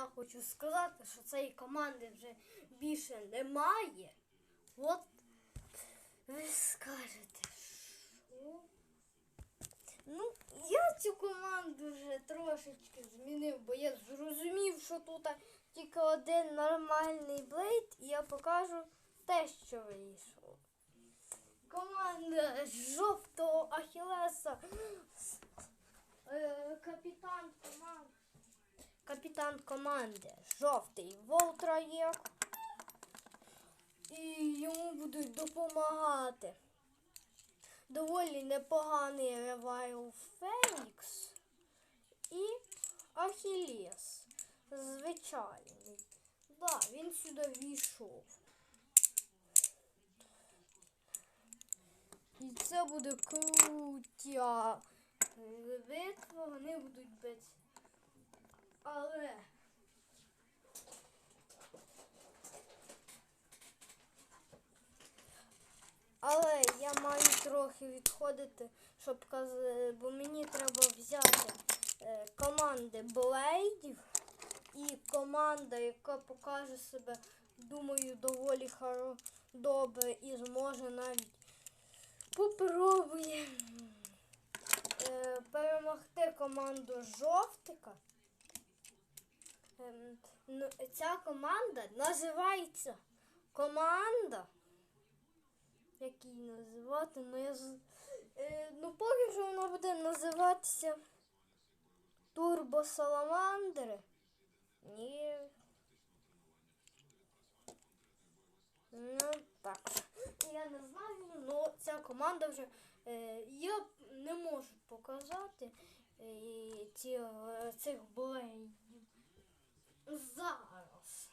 я хочу сказати, що цієї команди вже більше немає. От ви скажете, що? Ну, я цю команду вже трошечки змінив, бо я зрозумів, що тут тільки один нормальний блейд, і я покажу те, що вийшло. Команда жовтого Ахілеса. Е, Капітан команди. Капітан команди жовтий Волтраєк. І йому будуть допомагати. Доволі непоганий ревайл Фенікс і Ахілес. Звичайний. Да, він сюди війшов. І це буде крутя битва, вони будуть бити. Але Але я маю трохи відходити, щоб бо мені треба взяти е, команди блейдів і команда, яка покаже себе, думаю, доволі добре і зможе навіть попробує е, перемогти команду жовтика. Ну, ця команда називається команда. Як її називати? Ну, я е, ну поки що вона буде називатися Турбо Саламандри. Ні. Ну так. Я не знаю, але ця команда вже. Е, я не можу показати е, ці, е, цих блейдів зараз.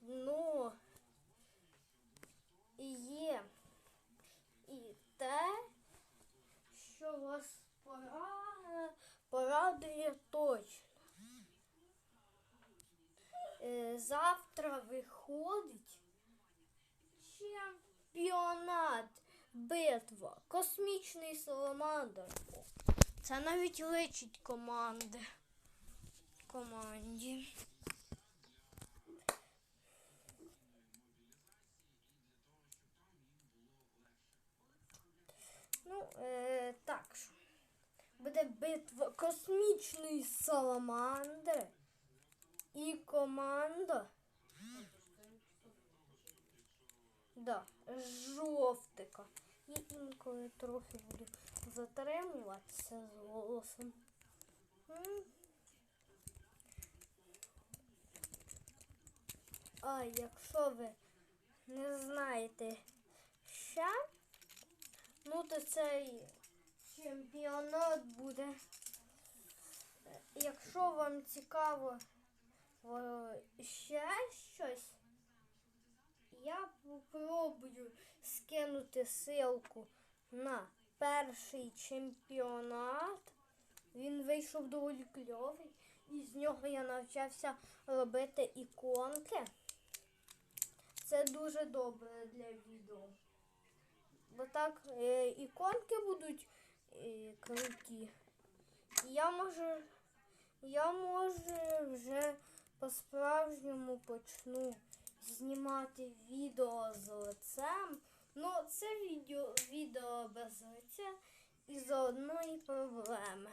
Ну є і те, що вас пора, порадує точно. Е, завтра виходить чемпіонат битва. Космічний саламандр. Це навіть личить команди. Команді. Ну, е, так що. Буде битва космічної саламандри і команда. Да, жовтика. І інколи трохи буду затримуватися з голосом. А якщо ви не знаєте ще, ну то цей чемпіонат буде. Якщо вам цікаво ще щось, я попробую скинути ссылку на перший чемпіонат. Він вийшов доволі кльовий. І з нього я навчався робити іконки. Це дуже добре для відео. Бо так е, іконки будуть е, круті. І я можу, я може вже по-справжньому почну знімати відео з лицем. Ну, це відео, відео без лиця із одної проблеми.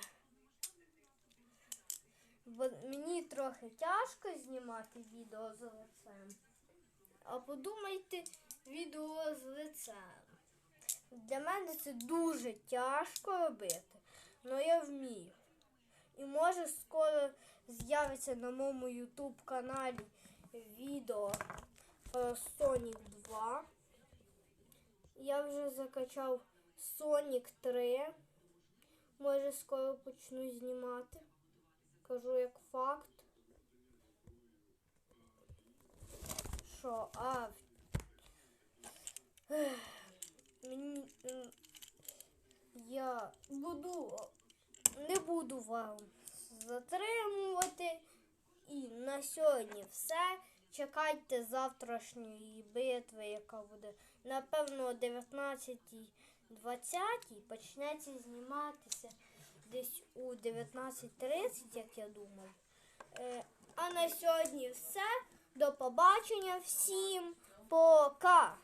Бо мені трохи тяжко знімати відео з лицем. А подумайте відео з лицем. Для мене це дуже тяжко робити, але я вмію. І може скоро з'явиться на моєму YouTube каналі відео про Sonic 2. Я вже закачав Sonic 3. Може скоро почну знімати. Кажу як факт. Що, а я буду не буду вам затримувати. І на сьогодні все. Чекайте завтрашньої битви, яка буде напевно о 19.20 почнеться зніматися десь у 19.30, як я думав. Е, а на сьогодні все. До побачення всім. Пока.